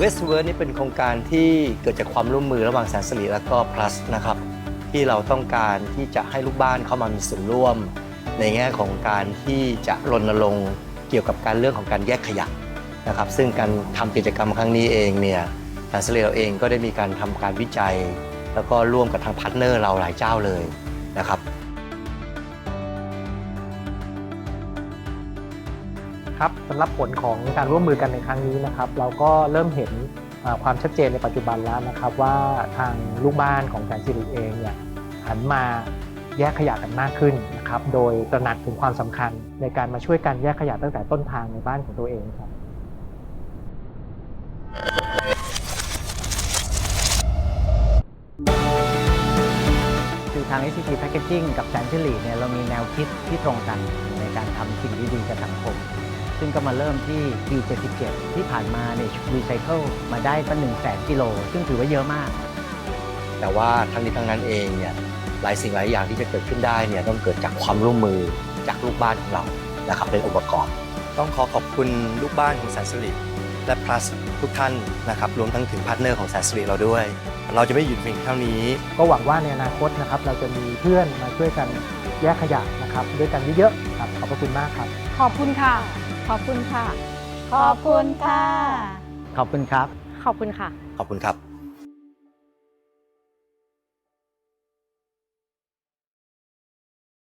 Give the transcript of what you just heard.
West w o r d นี่เป็นโครงการที่เกิดจากความร่วมมือระหว่างแสนสิริและก็ plus นะครับ ที่เราต้องการที่จะให้ลูกบ้านเข้ามามีส่วนร่วม ในแง่ของการที่จะรณรงค์เกี่ยวกับการเรื่องของการแยกขยะนะครับ ซึ่งการทำกิจกรรมครั้งนี้เองเนี่ยแสนสิริเราเองก็ได้มีการทำการวิจัย แล้วก็ร่วมกับทางพาร์ทเนอร์เราหลายเจ้าเลยนะครับ ครับสำหรับผลของการร่วมมือกันในครั้งนี้นะครับ เราก็เริ่มเห็นความชัดเจนในปัจจุบันแล้วนะครับ ว่าทางลูกบ้านของแสนสิริเองเนี่ยหันมาแยกขยะกันมากขึ้นนะครับ โดยตระหนักถึงความสำคัญในการมาช่วยกันแยกขยะตั้งแต่ต้นทางในบ้านของตัวเองครับคือทาง SCG Packaging กับแซนซิลีเนี่ยเรามีแนวคิดที่ตรงกันในการทำสิ่งดีๆกับสังคม ซึ่งก็มาเริ่มที่ Q77 ที่ผ่านมาเนี่ยรีไซเคิลมาได้ตั้ง1 0 0 0 0แกิโลซึ่งถือว่าเยอะมาก แต่ว่าทั้งนี้ทั้งนั้นเองเนี่ยหลายสิ่งหลายอย่างที่จะเกิดขึ้นได้เนี่ยต้องเกิดจากความร่วมมือจากลูกบ้านของเรานะครับเป็นองค์ประกอบ ต้องขอขอบคุณลูกบ้านของแสนสิริและ plus ทุกท่านนะครับรวมทั้งถึงพาร์ทเนอร์ของแสนสิริเราด้วย เราจะไม่หยุดเพียงเท่านี้ ก็หวังว่าในอนาคตนะครับเราจะมีเพื่อนมาช่วยกันแยกขยะนะครับด้วยกันเยอะๆครับขอบพระคุณมากครับ ขอบคุณค่ะ ขอบคุณค่ะ ขอบคุณค่ะ ขอบคุณครับ ขอบคุณค่ะ ขอบคุณครับ